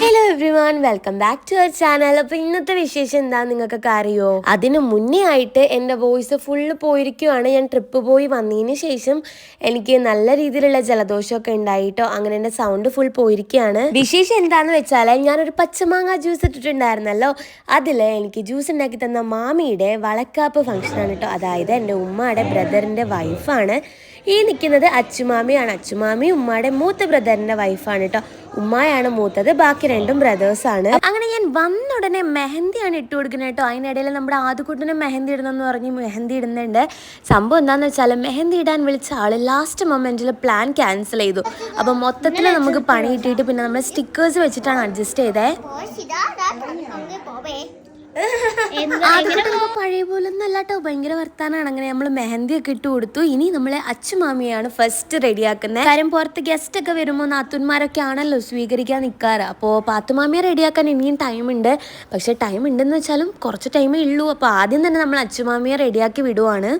Hello everyone welcome back to our channel അപ്പൊ ഇന്നത്തെ വിശേഷം എന്താ നിങ്ങൾക്കൊക്കെ അറിയോ? അതിന് മുന്നേ ആയിട്ട് എന്റെ വോയിസ് ഫുള്ള് പോയിരിക്കുവാണ്. ഞാൻ ട്രിപ്പ് പോയി വന്നതിന് ശേഷം എനിക്ക് നല്ല രീതിയിലുള്ള ജലദോഷമൊക്കെ ഉണ്ടായിട്ടോ അങ്ങനെ എന്റെ സൗണ്ട് ഫുൾ പോയിരിക്കുകയാണ്. വിശേഷം എന്താന്ന് വെച്ചാൽ ഞാനൊരു പച്ചമാങ്ങ ജ്യൂസ് ഇട്ടിട്ടുണ്ടായിരുന്നല്ലോ. അതിൽ എനിക്ക് ജ്യൂസ് ഉണ്ടാക്കി തന്ന മാമിയുടെ വളക്കാപ്പ് ഫംഗ്ഷനാണ് കേട്ടോ അതായത് എന്റെ ഉമ്മയുടെ ബ്രദറിന്റെ വൈഫാണ് ഈ നിൽക്കുന്നത് അച്ചുമാമിയാണ്. അച്ചുമാമി ഉമ്മയുടെ മൂത്ത ബ്രദറിന്റെ വൈഫാണ് കേട്ടോ. ഉമ്മയാണ് മൂത്തത്. ബാക്കി രണ്ടും ബ്രദേഴ്സാണ് ആണ്. അങ്ങനെ ഞാൻ വന്ന ഉടനെ മെഹന്തിയാണ് ഇട്ട് കൊടുക്കുന്നത് കേട്ടോ. അതിനിടയിൽ നമ്മുടെ ആദ്യക്കൂട്ടിനെ മെഹന്തി ഇടണമെന്ന് പറഞ്ഞ് മെഹന്തി ഇടുന്നുണ്ട്. സംഭവം എന്താണെന്ന് വെച്ചാൽ മെഹന്തി ഇടാൻ വിളിച്ച ആൾ ലാസ്റ്റ് മൊമെന്റിൽ പ്ലാൻ ക്യാൻസൽ ചെയ്തു. അപ്പോൾ മൊത്തത്തിൽ നമുക്ക് പണി കിട്ടിയിട്ട് പിന്നെ നമ്മൾ സ്റ്റിക്കേഴ്സ് വെച്ചിട്ടാണ് അഡ്ജസ്റ്റ് ചെയ്തേ. പഴയ പോലെ ഒന്നും അല്ലാട്ടോ ഭയങ്കര വർത്താനാണ്. അങ്ങനെ നമ്മൾ മെഹന്തി ഒക്കെ ഇട്ട് കൊടുത്തു. ഇനി നമ്മളെ അച്ചുമാമിയാണ് ഫസ്റ്റ് റെഡിയാക്കുന്നത് കാര്യം പുറത്ത് ഗസ്റ്റ് ഒക്കെ വരുമ്പോൾ നാത്തുന്മാരൊക്കെ ആണല്ലോ സ്വീകരിക്കാൻ നിൽക്കാറ് അപ്പോൾ പാത്തുമാമിയെ റെഡിയാക്കാൻ ഇനിയും ടൈം ഉണ്ട്. പക്ഷെ ടൈം ഉണ്ടെന്ന് വെച്ചാലും കുറച്ച് ടൈമേ ഉള്ളൂ. അപ്പോൾ ആദ്യം തന്നെ നമ്മൾ അച്ചുമാമിയെ റെഡിയാക്കി വിടുവാണ്.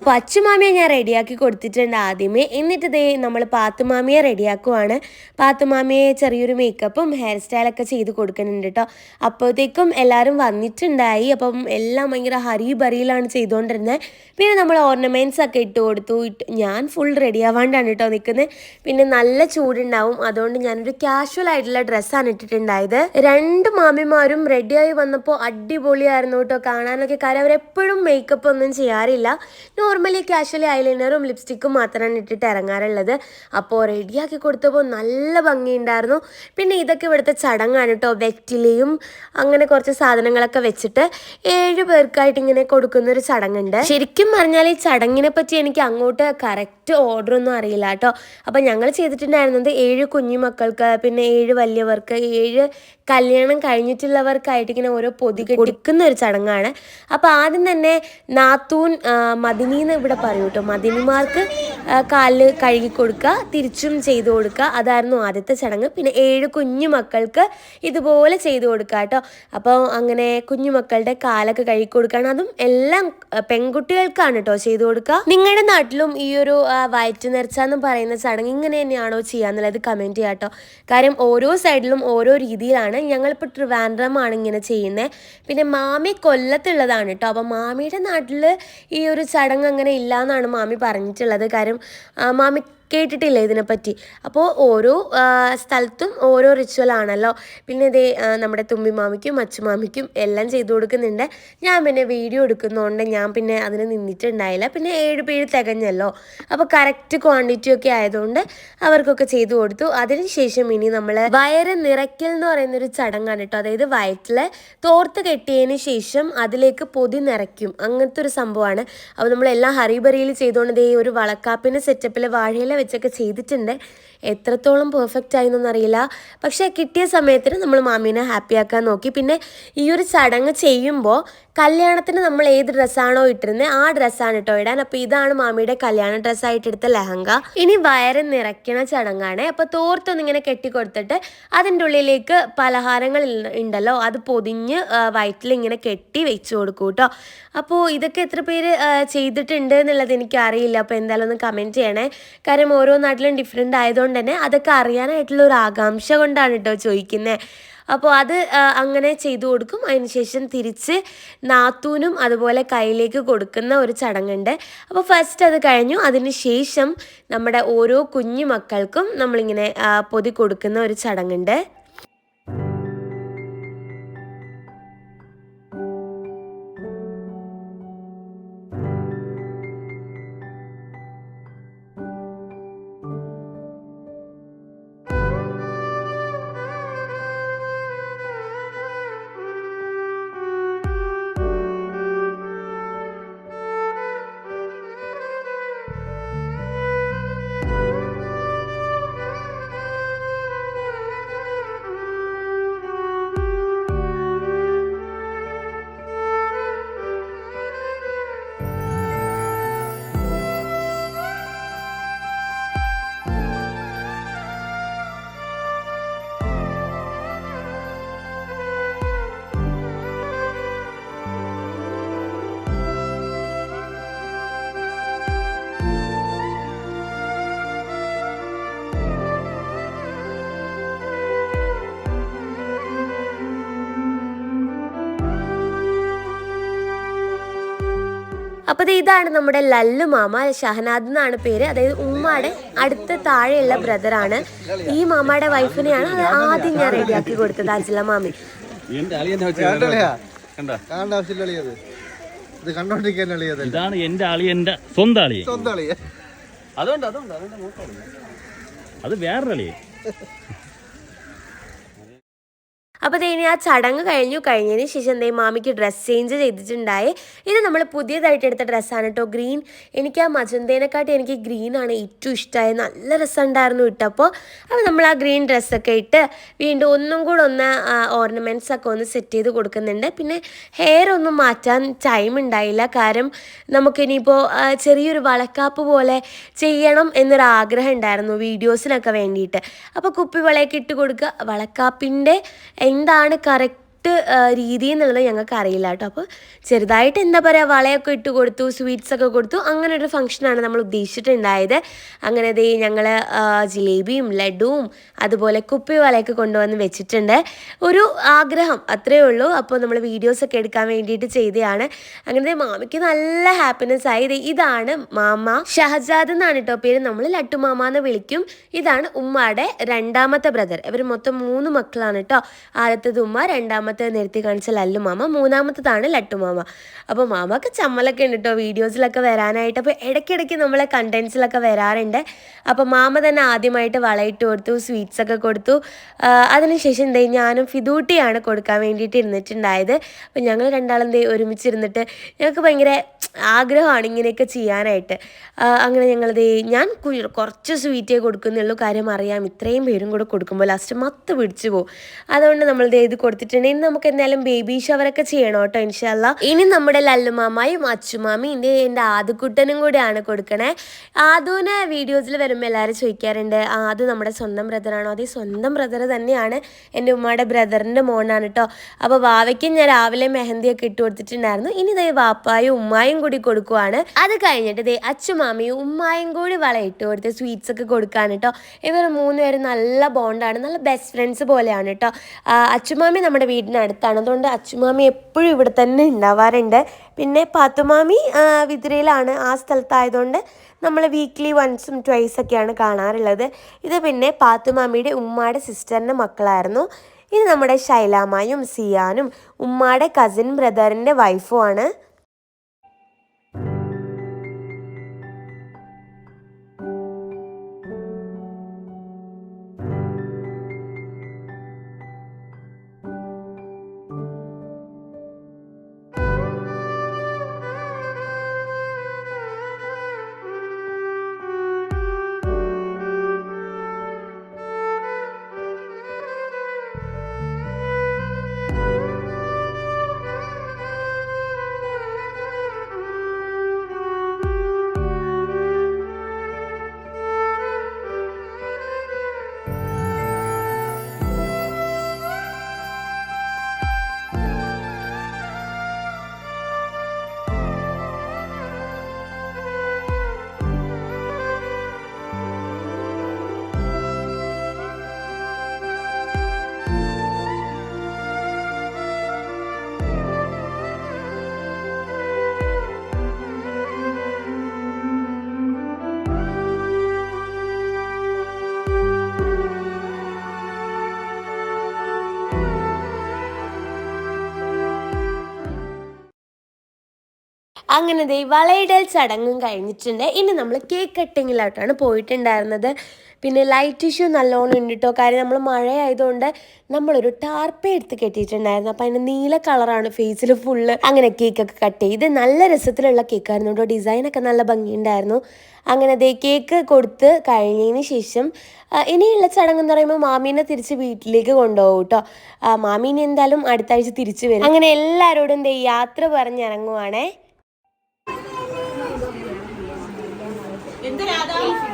അപ്പോൾ അച്ചുമാമിയെ ഞാൻ റെഡിയാക്കി കൊടുത്തിട്ടുണ്ട് ആദ്യമേ. എന്നിട്ട് ദേ നമ്മൾ പാത്തുമാമിയെ റെഡിയാക്കുവാണ്. പാത്തുമാമിയെ ചെറിയൊരു മേക്കപ്പും ഹെയർ സ്റ്റൈലൊക്കെ ചെയ്ത് കൊടുക്കുന്നുണ്ട് കേട്ടോ അപ്പോഴത്തേക്കും എല്ലാവരും വന്നിട്ടുണ്ടായി. അപ്പം എല്ലാം ഭയങ്കര ഹരി ബറിയിലാണ് ചെയ്തുകൊണ്ടിരുന്നത് പിന്നെ നമ്മൾ ഓർണമെന്റ്സ് ഒക്കെ ഇട്ട് കൊടുത്തു. ഞാൻ ഫുൾ റെഡിയാവാണ്ടാണ് കേട്ടോ നിൽക്കുന്നത് പിന്നെ നല്ല ചൂടുണ്ടാവും. അതുകൊണ്ട് ഞാനൊരു കാഷ്വൽ ആയിട്ടുള്ള ഡ്രസ്സാണ് ഇട്ടിട്ടുണ്ടായത്. രണ്ട് മാമിമാരും റെഡിയായി വന്നപ്പോൾ അടിപൊളിയായിരുന്നു കേട്ടോ കാണാനൊക്കെ കാര്യം അവരെപ്പോഴും മേക്കപ്പ് ഒന്നും ചെയ്യാറില്ല. നോർമലി കാഷ്വലി ഐലൈനറും ലിപ്സ്റ്റിക്കും മാത്രമാണ് ഇട്ടിട്ട് ഇറങ്ങാറുള്ളത് അപ്പോൾ റെഡിയാക്കി കൊടുത്തപ്പോൾ നല്ല ഭംഗിയുണ്ടായിരുന്നു. പിന്നെ ഇതൊക്കെ ഇവിടുത്തെ ചടങ്ങാണ് കേട്ടോ വെറ്റിലയും അങ്ങനെ കുറച്ച് സാധനങ്ങളൊക്കെ വെച്ചിട്ട് ഏഴ് പേർക്കായിട്ട് ഇങ്ങനെ കൊടുക്കുന്ന ഒരു ചടങ്ങുണ്ട്. ശരിക്കും പറഞ്ഞാൽ ഈ ചടങ്ങിനെ പറ്റി എനിക്ക് അങ്ങോട്ട് കറക്റ്റ് ഓർഡർ ഒന്നും അറിയില്ല കേട്ടോ അപ്പം ഞങ്ങൾ ചെയ്തിട്ടുണ്ടായിരുന്നത് ഏഴ് കുഞ്ഞു മക്കൾക്ക് പിന്നെ ഏഴ് വലിയവർക്ക് ഏഴ് കല്യാണം കഴിഞ്ഞിട്ടുള്ളവർക്കായിട്ട് ഇങ്ങനെ ഓരോ പൊതി കൊടുക്കുന്ന ഒരു ചടങ്ങാണ്. അപ്പോൾ ആദ്യം തന്നെ നാത്തൂൻ മദിനി എന്ന് ഇവിടെ പറയൂ കേട്ടോ. മദിനിമാർക്ക് കാലിൽ കഴുകി കൊടുക്കുക തിരിച്ചും ചെയ്തു കൊടുക്കുക. അതായിരുന്നു ആദ്യത്തെ ചടങ്ങ്. പിന്നെ ഏഴ് കുഞ്ഞു മക്കൾക്ക് ഇതുപോലെ ചെയ്തു കൊടുക്കുക കേട്ടോ. അപ്പോൾ അങ്ങനെ കുഞ്ഞു മക്കളുടെ കാലൊക്കെ കഴുകി കൊടുക്കുകയാണ്. അതും എല്ലാം പെൺകുട്ടികൾക്കാണ് കേട്ടോ ചെയ്തു കൊടുക്കുക. നിങ്ങളുടെ നാട്ടിലും ഈ ഒരു വയറ്റ് നിറച്ച എന്ന് പറയുന്ന ചടങ്ങ് ഇങ്ങനെ തന്നെയാണോ ചെയ്യാന്നുള്ളത് കമന്റ് ചെയ്യാം കേട്ടോ. കാര്യം ഓരോ സൈഡിലും ഓരോ രീതിയിലാണ്. ഞങ്ങളിപ്പോൾ ട്രിവാൻഡ്രമാണ് ഇങ്ങനെ ചെയ്യുന്നത്. പിന്നെ മാമി കൊല്ലത്തുള്ളതാണ് കേട്ടോ. അപ്പോൾ മാമിയുടെ നാട്ടിൽ ഈ ഒരു ചടങ്ങ് അങ്ങനെ ഇല്ല എന്നാണ് മാമി പറഞ്ഞിട്ടുള്ളത്. കാര്യം മാമി കേട്ടിട്ടില്ല ഇതിനെപ്പറ്റി. അപ്പോൾ ഓരോ സ്ഥലത്തും ഓരോ റിച്വൽ ആണല്ലോ. പിന്നെ ഇതേ നമ്മുടെ തുമ്പിമാമിക്കും അച്ചുമാമിക്കും എല്ലാം ചെയ്തു കൊടുക്കുന്നുണ്ട്. ഞാൻ പിന്നെ വീഡിയോ എടുക്കുന്നതുകൊണ്ട് ഞാൻ പിന്നെ അതിന് നിന്നിട്ടുണ്ടായില്ല. പിന്നെ ഏഴ് പേര് തികഞ്ഞല്ലോ. അപ്പോൾ കറക്റ്റ് ക്വാണ്ടിറ്റി ഒക്കെ ആയതുകൊണ്ട് അവർക്കൊക്കെ ചെയ്തു കൊടുത്തു. അതിനുശേഷം ഇനി നമ്മൾ വയറ് നിറയ്ക്കൽ എന്ന് പറയുന്ന ഒരു ചടങ്ങാണ് കേട്ടോ. അതായത് വയറ്റിൽ തോർത്ത് കെട്ടിയതിന് ശേഷം അതിലേക്ക് പൊതി നിറയ്ക്കും. അങ്ങനത്തെ ഒരു സംഭവമാണ്. അപ്പോൾ നമ്മളെല്ലാം ഹറിബറിയിൽ ചെയ്തുകൊണ്ട് ഈ ഒരു വളക്കാപ്പിന്റെ സെറ്റപ്പിൽ വാഴയില വെച്ചൊക്കെ ചെയ്തിട്ടുണ്ട്. എത്രത്തോളം പെർഫെക്റ്റ് ആയി അറിയില്ല. പക്ഷേ കിട്ടിയ സമയത്തിന് നമ്മൾ മാമീനെ ഹാപ്പി ആക്കാൻ നോക്കി. പിന്നെ ഈ ഒരു ചടങ്ങ് ചെയ്യുമ്പോൾ കല്യാണത്തിന് നമ്മൾ ഏത് ഡ്രസ്സാണോ ഇട്ടിരുന്നത് ആ ഡ്രസ്സാണ് കേട്ടോ ഇടാൻ. അപ്പോൾ ഇതാണ് മാമിയുടെ കല്യാണ ഡ്രസ്സായിട്ട് എടുത്ത ലെഹങ്ക. ഇനി വയറ് നിറയ്ക്കണ ചടങ്ങാണ്. അപ്പോൾ തോർത്തൊന്നും ഇങ്ങനെ കെട്ടിക്കൊടുത്തിട്ട് അതിന്റെ ഉള്ളിലേക്ക് പലഹാരങ്ങൾ ഉണ്ടല്ലോ അത് പൊതിഞ്ഞ് വയറ്റിൽ ഇങ്ങനെ കെട്ടി വെച്ച് കൊടുക്കും കേട്ടോ. അപ്പോൾ ഇതൊക്കെ എത്ര പേര് ചെയ്തിട്ടുണ്ട് എന്നുള്ളത് എനിക്കറിയില്ല. അപ്പോൾ എന്തായാലും ഒന്ന് കമന്റ് ചെയ്യണേ. കാര്യം ഓരോ നാട്ടിലും ഡിഫറെന്റ് ആയതുകൊണ്ട് തന്നെ അതൊക്കെ അറിയാനായിട്ടുള്ള ഒരു ആകാംക്ഷ കൊണ്ടാണ് കേട്ടോ ചോദിക്കുന്നത് അപ്പോൾ അത് അങ്ങനെ ചെയ്തു കൊടുക്കും. അതിനുശേഷം തിരിച്ച് നാത്തൂനും അതുപോലെ കയ്യിലേക്ക് കൊടുക്കുന്ന ഒരു ചടങ്ങുണ്ട്. അപ്പോൾ ഫസ്റ്റ് അത് കഴിഞ്ഞു. അതിനുശേഷം നമ്മുടെ ഓരോ കുഞ്ഞു മക്കൾക്കും നമ്മളിങ്ങനെ പൊതി കൊടുക്കുന്ന ഒരു ചടങ്ങുണ്ട്. അപ്പോൾ ദേ ഇതാണ് നമ്മുടെ ലല്ലു മാമ ഷഹനാദ് എന്നാണ് പേര്. അതായത് ഉമ്മയുടെ അടുത്ത താഴെയുള്ള ബ്രദറാണ് ഈ മാമയുടെ വൈഫിനെയാണ് അത് ആദ്യം ഞാൻ റെഡിയാക്കി കൊടുത്തത് അജില മാമി. എന്റെ ഇതാണ് എന്റെ അളിയന്റെ സ്വന്തം ആളി സ്വന്തം ആളി അതുകൊണ്ട് അതുകൊണ്ട് അത് വേറൊരു അളിയൻ. അപ്പോൾ ഇനി ആ ചടങ്ങ് കഴിഞ്ഞു. കഴിഞ്ഞതിന് ശേഷം എന്തേ മാമിക്ക് ഡ്രസ്സ് ചേഞ്ച് ചെയ്തിട്ടുണ്ടായി. ഇത് നമ്മൾ പുതിയതായിട്ട് എടുത്ത ഡ്രസ്സാണ് കേട്ടോ ഗ്രീൻ എനിക്ക് ആ മജന്തേനെക്കാട്ടി എനിക്ക് ഗ്രീനാണ് ഏറ്റവും ഇഷ്ടമായത് നല്ല രസമുണ്ടായിരുന്നു ഇട്ടപ്പോൾ അപ്പോൾ നമ്മൾ ആ ഗ്രീൻ ഡ്രസ്സൊക്കെ ഇട്ട് വീണ്ടും ഒന്നും കൂടെ ഒന്ന് ഓർണമെന്റ്സ് ഒക്കെ ഒന്ന് സെറ്റ് ചെയ്ത് കൊടുക്കുന്നുണ്ട്. പിന്നെ ഹെയർ ഒന്നും മാറ്റാൻ ടൈം ഉണ്ടായില്ല. കാരണം നമുക്കിനിയിപ്പോൾ ചെറിയൊരു വളക്കാപ്പ് പോലെ ചെയ്യണം എന്നൊരു ആഗ്രഹം ഉണ്ടായിരുന്നു വീഡിയോസിനൊക്കെ വേണ്ടിയിട്ട്. അപ്പോൾ കുപ്പി വളയൊക്കെ ഇട്ട് കൊടുക്കുക. വളക്കാപ്പിന്റെ എന്താണ് കറക്റ്റ് രീതി എന്നുള്ളത് ഞങ്ങൾക്ക് അറിയില്ല കേട്ടോ. അപ്പോൾ ചെറുതായിട്ട് എന്താ പറയുക വളയൊക്കെ ഇട്ട് കൊടുത്തു സ്വീറ്റ്സ് ഒക്കെ കൊടുത്തു അങ്ങനെ ഒരു ഫംഗ്ഷനാണ് നമ്മൾ ഉദ്ദേശിച്ചിട്ടുണ്ടായത്. അങ്ങനെ ദേ ഞങ്ങൾ ജിലേബിയും ലഡുവും അതുപോലെ കുപ്പി വളയൊക്കെ കൊണ്ടുവന്ന് വെച്ചിട്ടുണ്ട്. ഒരു ആഗ്രഹം അത്രയേ ഉള്ളൂ. അപ്പോൾ നമ്മൾ വീഡിയോസൊക്കെ എടുക്കാൻ വേണ്ടിയിട്ട് ചെയ്തതാണ്. അങ്ങനെ മാമിക്ക് നല്ല ഹാപ്പിനെസ് ആയി. ഇതാണ് മാമ ഷഹജാദ് എന്നാണ് കേട്ടോ പേര്. നമ്മൾ ലട്ടു മാമ എന്ന് വിളിക്കും. ഇതാണ് ഉമ്മയുടെ രണ്ടാമത്തെ ബ്രദർ ഇവർ മൊത്തം മൂന്ന് മക്കളാണ് കേട്ടോ. ആദ്യത്തേത് ഉമ്മ രണ്ടാമത്തെ നിരത്തി കാണിച്ച ലല്ലു മാമ മൂന്നാമത്തതാണ് ലട്ടു മാമ. അപ്പോൾ മാമക്ക് ചമ്മലൊക്കെ ഉണ്ട് കേട്ടോ വീഡിയോസിലൊക്കെ വരാനായിട്ട്. അപ്പോൾ ഇടയ്ക്കിടയ്ക്ക് നമ്മളെ കണ്ടൻസിലൊക്കെ വരാറുണ്ട്. അപ്പോൾ മാമ തന്നെ ആദ്യമായിട്ട് വളയിട്ട് കൊടുത്തു സ്വീറ്റ്സ് ഒക്കെ കൊടുത്തു. അതിനുശേഷം എന്തേ ഞാനും ഫിദൂട്ടിയാണ് കൊടുക്കാൻ വേണ്ടിയിട്ട് ഇരുന്നിട്ടുണ്ടായത്. അപ്പോൾ ഞങ്ങൾ രണ്ടാളെന്തേ ഒരുമിച്ചിരുന്നിട്ട് ഞങ്ങൾക്ക് ഭയങ്കര ആഗ്രഹമാണ് ഇങ്ങനെയൊക്കെ ചെയ്യാനായിട്ട്. അങ്ങനെ ഞങ്ങളത് ഞാൻ കുറച്ച് സ്വീറ്റേ കൊടുക്കുന്നുള്ളൂ. കാര്യം അറിയാം ഇത്രയും പേരും കൂടെ കൊടുക്കുമ്പോൾ ലാസ്റ്റ് മത്ത് പിടിച്ചു പോകും. അതുകൊണ്ട് നമ്മൾ ഇത് കൊടുത്തിട്ടുണ്ട്. ഇനി നമുക്ക് എന്തായാലും ബേബി ഷവറൊക്കെ ചെയ്യണം കേട്ടോ ഇൻഷല്ല ഇനി നമ്മുടെ ലല്ലുമാമയും അച്ചുമാമയും എന്റെ എന്റെ ആദ്യക്കുട്ടനും കൂടെയാണ് കൊടുക്കണേ. ആദുവിനെ വീഡിയോസിൽ വരുമ്പോൾ എല്ലാവരും ചോദിക്കാറുണ്ട് ആദു നമ്മുടെ സ്വന്തം ബ്രദറാണോ അതേ സ്വന്തം ബ്രദർ തന്നെയാണ് എന്റെ ഉമ്മയുടെ ബ്രദറിന്റെ മോനാണ് കേട്ടോ. അപ്പോൾ വാവയ്ക്ക് ഞാൻ രാവിലെ മെഹന്തിയൊക്കെ ഇട്ട് കൊടുത്തിട്ടുണ്ടായിരുന്നു. ഇനി ദേ വാപ്പായും ഉമ്മായും കൂടി കൊടുക്കുവാണ്. അത് കഴിഞ്ഞിട്ട് ദേ അച്ചുമാമിയും ഉമ്മായും കൂടി വളയിട്ട് കൊടുത്ത് സ്വീറ്റ്സ് ഒക്കെ കൊടുക്കാൻ കേട്ടോ ഇവർ മൂന്നുപേരും നല്ല ബോണ്ടാണ് നല്ല ബെസ്റ്റ് ഫ്രണ്ട്സ് പോലെയാണ് കേട്ടോ അച്ചുമാമി നമ്മുടെ വീടിനടുത്താണ്. അതുകൊണ്ട് അച്ചുമാമി എപ്പോഴും ഇവിടെ തന്നെ ഉണ്ടാവാറുണ്ട്. പിന്നെ പാത്തുമാമി വിതുരയിലാണ് ആ സ്ഥലത്തായതുകൊണ്ട് നമ്മൾ വീക്ക്ലി വൺസും ട്വൈസ് ഒക്കെയാണ് കാണാറുള്ളത്. ഇത് പിന്നെ പാത്തുമാമിയുടെ ഉമ്മയുടെ സിസ്റ്ററിന്റെ മക്കളായിരുന്നു. ഇത് നമ്മുടെ ശൈലാമായും സിയാനും ഉമ്മയുടെ കസിൻ ബ്രദറിന്റെ വൈഫുമാണ് അങ്ങനെ ദേ വളയിടൽ ചടങ്ങും കഴിഞ്ഞിട്ടുണ്ട്. ഇനി നമ്മൾ കേക്ക് കട്ടിങ്ങിലോട്ടാണ് പോയിട്ടുണ്ടായിരുന്നത്. പിന്നെ ലൈറ്റ് ഇഷ്യൂ നല്ലോണം ഉണ്ട് കേട്ടോ കാര്യം നമ്മൾ മഴയായതുകൊണ്ട് നമ്മളൊരു ടാർപ്പ എടുത്ത് കെട്ടിയിട്ടുണ്ടായിരുന്നു. അപ്പം അതിന് നീല കളറാണ് ഫേസിൽ ഫുള്ള് അങ്ങനെ കേക്കൊക്കെ കട്ട് ചെയ്ത്. നല്ല രസത്തിലുള്ള കേക്കായിരുന്നു കേട്ടോ ഡിസൈനൊക്കെ നല്ല ഭംഗിയുണ്ടായിരുന്നു. അങ്ങനെ ദേ കേക്ക് കൊടുത്ത് കഴിഞ്ഞതിന് ശേഷം ഇനിയുള്ള ചടങ്ങ് എന്ന് പറയുമ്പോൾ മാമീനെ തിരിച്ച് വീട്ടിലേക്ക് കൊണ്ടുപോകും കേട്ടോ മാമീനെ എന്തായാലും അടുത്ത ആഴ്ച തിരിച്ചു വരും. അങ്ങനെ എല്ലാവരോടും ദേ യാത്ര പറഞ്ഞിറങ്ങുവാണേ.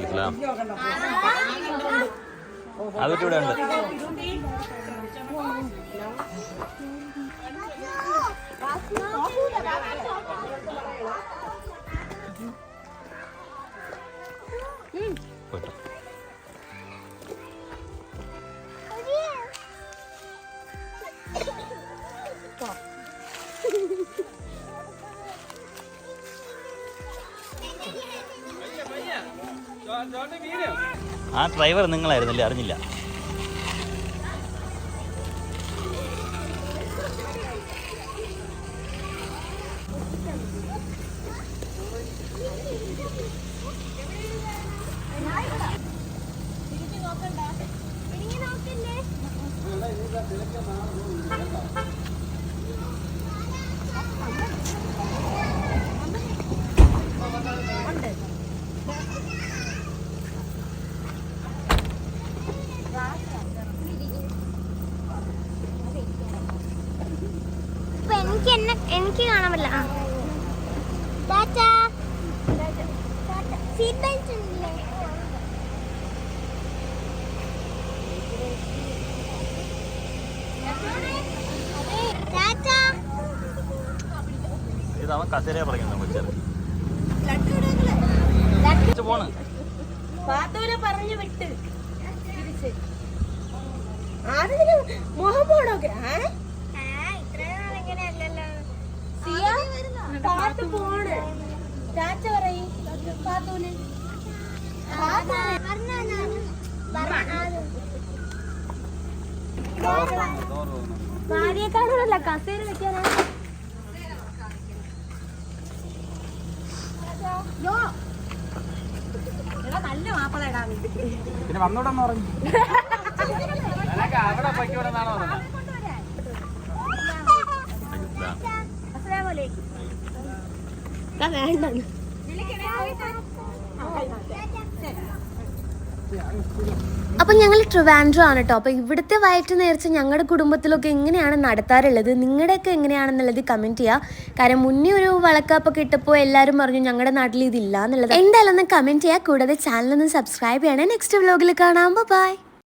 ഇസ്ലാം അതൊക്കെ ഇവിടെ ഉണ്ട്. പോയിട്ട് ഡ്രൈവർ നിങ്ങളായിരുന്നില്ലേ? അറിഞ്ഞില്ല. ഇപ്പൊ എനിക്ക് എന്നെ പറ്റില്ല ആ. സീറ്റ് ബെൽറ്റ് ഉണ്ടല്ലേ. ഇത് അവൻ കസേരയെ പറയുന്നു കൊച്ചത് പോണ്. പാത്തൂനെ പറഞ്ഞു വിട്ട്. ആരെങ്കിലും മുഖം പോണോക്കെ ആ, പാത്ത് പോണ്. ചാച്ച പറയും. പാത്തൂന്. ഭാര്യയെക്കാളുമല്ല കസേര വെക്കാനാ. പിന്നെ വന്നോടെന്ന് പറഞ്ഞു. അവിടെ പൊയ്ക്കോടെന്നാണോ പറഞ്ഞത്? വേണ്ടെന്ന് അപ്പം ഞങ്ങൾ ട്രിവാൻഡ്രോ ആണ് കേട്ടോ അപ്പോൾ ഇവിടുത്തെ വയറ്റ് നേർച്ച ഞങ്ങളുടെ കുടുംബത്തിലൊക്കെ എങ്ങനെയാണ് നടത്താറുള്ളത്? നിങ്ങളുടെയൊക്കെ എങ്ങനെയാണെന്നുള്ളത് കമന്റ് ചെയ്യുക കാരണം മുന്നേ ഒരു വളക്കാപ്പൊക്കെ ഇട്ടപ്പോൾ എല്ലാവരും പറഞ്ഞു ഞങ്ങളുടെ നാട്ടിൽ ഇതില്ല എന്നുള്ളത്. എന്തായാലും ഒന്ന് കമന്റ് ചെയ്യുക കൂടാതെ ചാനലൊന്ന് സബ്സ്ക്രൈബ് ചെയ്യണേ. നെക്സ്റ്റ് വ്ലോഗിൽ കാണാം. ബൈ